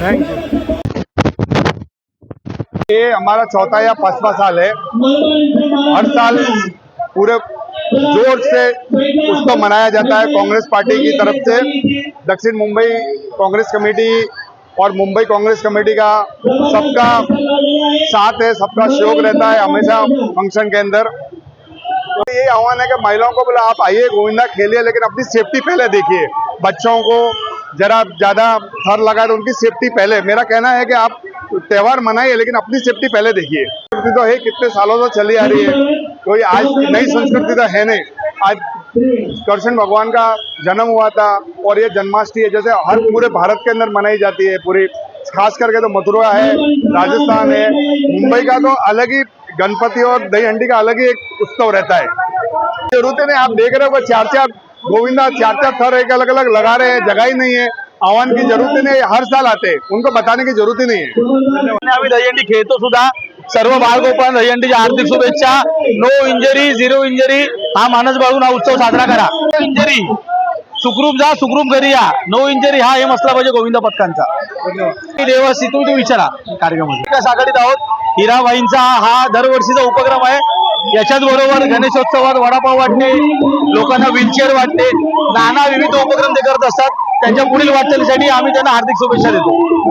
Thank you ये हमारा चौथा या पांचवा साल है। हर साल पूरे ज़ोर से उसको मनाया जाता है कांग्रेस पार्टी की तरफ़ से। दक्षिण मुंबई कांग्रेस कमेटी और मुंबई कांग्रेस कमेटी का सबका साथ है, सबका सहयोग रहता है हमेशा फ़ंक्शन के अंदर। तो यही आह्वान है कि महिलाओं को बोला, आप आइए, गोविंदा खेलिए, लेकिन अपनी सेफ्टी पहले देखिए। बच्चों को जरा ज़्यादा थर लगा तो उनकी सेफ्टी पहले। मेरा कहना है कि आप त्यौहार मनाइए, लेकिन अपनी सेफ्टी पहले देखिए। संस्कृति तो है, कितने सालों से चली आ रही है। कोई आज नई संस्कृति तो है नहीं। आज कृष्ण भगवान का जन्म हुआ था और ये जन्माष्टमी है। जैसे हर पूरे भारत के अंदर मनाई जाती है पूरी। खास करके तो मथुरा है, राजस्थान है, मुंबई का तो अलग ही, गणपति और दही हंडी का अलग ही एक उत्सव रहता है। ज़रूरत नहीं, आप देख रहे हो चार चार गोविंदा चार चार थर एक अलग अलग लगा रहे हैं जगह ही नहीं है। आह्वान की जरूरत ही नहीं है हर साल आते हैं। उनको बताने की जरूरत ही नहीं है। आम्ही दहीहंडी खेळतो सुद्धा सर्व बाळगोपाळ दहीहंडीच्या हार्दिक शुभेच्छा। नो इंजरी झिरो इंजरी हा मानस बाळगून हा उत्सव साजरा करा। इंजरी सुखरूप जा सुखरूप घरी या. नो इंजरी हा एम असला पाहिजे गोविंद पथकांचा. देवासी तुम्ही तो विचारा. कार्यक्रमामध्ये विकास आघाडीत आहोत. हिराबाईंचा हा दरवर्षीचा उपक्रम आहे. याच्याच बरोबर गणेशोत्सवात वडापाव वाटणे लोकांना व्हीलचेअर वाटणे नाना विविध उपक्रम ते करत असतात. त्यांच्या पुढील वाटचालीसाठी आम्ही त्यांना हार्दिक शुभेच्छा देतो.